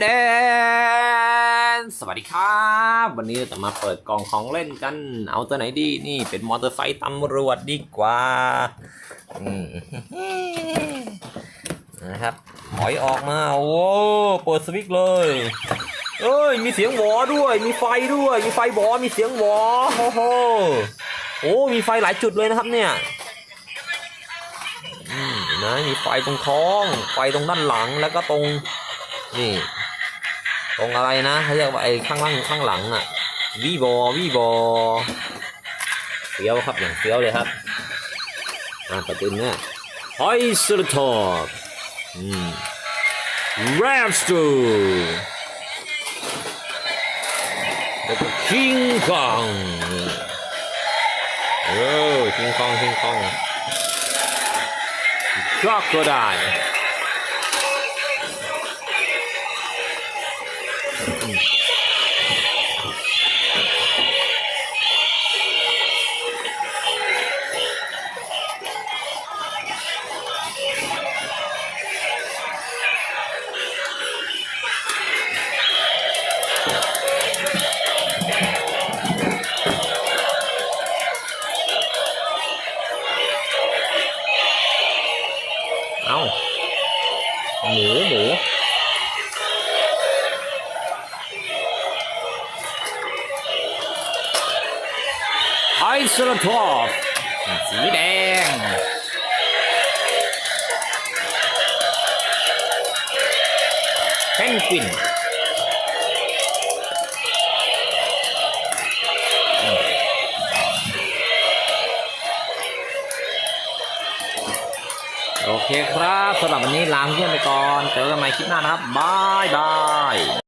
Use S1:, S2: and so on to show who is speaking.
S1: เดนสวัสดีครับ วันนี้จะมาเปิดกล่องของเล่นกัน เอาตัวไหนดี นี่เป็นมอเตอร์ไซค์ตำรวจดีกว่านะครับถอยออกมา โอ้เปิดสวิตช์เลย เอ้ย มีเสียงหวอด้วย มีไฟด้วย มีไฟบอมีเสียงหวอโอ้โหโอ้มีไฟหลายจุดเลยนะครับเนี่ยนะมีไฟตรงท้อง ไฟตรงด้านหลังแล้วก็ตรงนี่ ตรงอะไรนะเขาเรียกว่าไอ้ข้างล่างข้างหลังอะวีบอวีบอเฟี้ยวครับอย่างเฟี้ยวเลยครับอ่าประตูเนี่ยฮอยสลทอปอืมแรมสตูแล้วก็คิงคองโอ้คิงคองคิงคองก็ก็ได้ หมูหมู ไอซ์ลทอปสีแดง เพนกวินโอเคครับสำหรับวันนี้ลาเพื่อนไปก่อน เจอกันใหม่คลิปหน้านะครับบายบาย